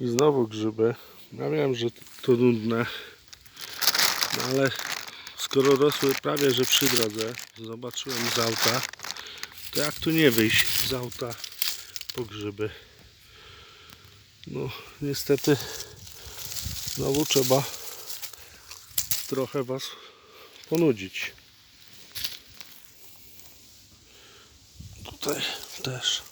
I znowu grzyby. Ja wiem, że to nudne. No ale skoro rosły prawie że przy drodze, zobaczyłem z auta, to jak tu nie wyjść z auta po grzyby? No niestety znowu trzeba trochę Was ponudzić. Tutaj też.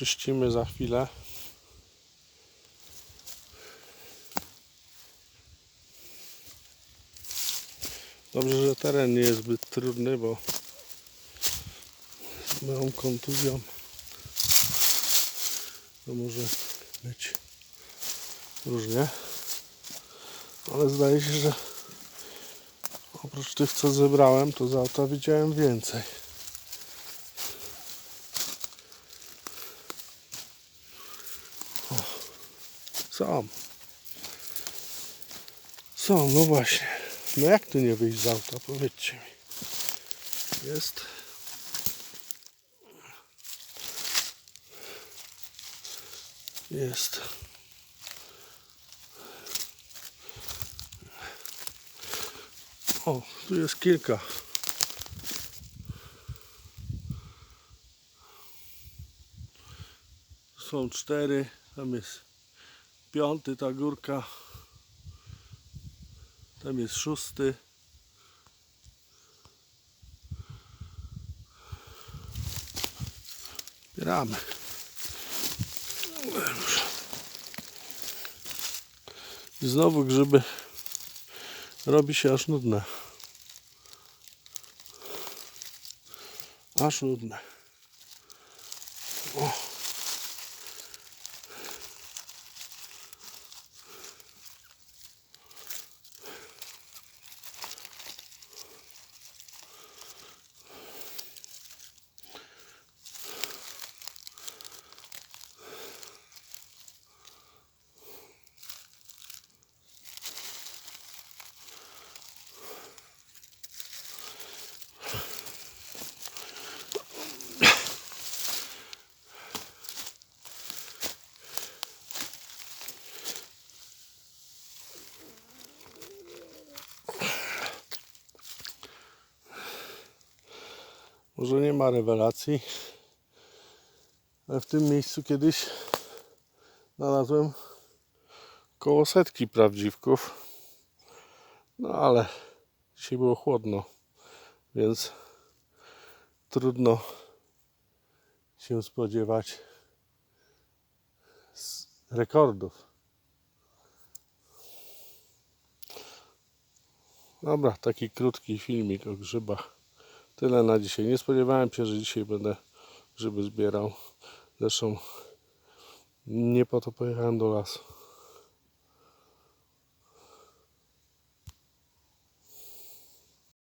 Czyścimy za chwilę. Dobrze, że teren nie jest zbyt trudny, bo z moją kontuzją to może być różnie. Ale zdaje się, że oprócz tych, co zebrałem, to z auta widziałem więcej. Są. Są, no właśnie. No jak tu nie wyjść z auta, powiedzcie mi. Jest. Jest. O, tu jest kilka. Są cztery, tam jest piąty ta górka. Tam jest szósty. Zbieramy. Już. I znowu grzyby robi się aż nudne. Aż nudne. Może nie ma rewelacji, ale w tym miejscu kiedyś znalazłem koło setki prawdziwków. No ale dzisiaj było chłodno, więc trudno się spodziewać rekordów. Dobra, taki krótki filmik o grzybach. Tyle na dzisiaj. Nie spodziewałem się, że dzisiaj będę grzyby zbierał. Zresztą nie po to pojechałem do lasu.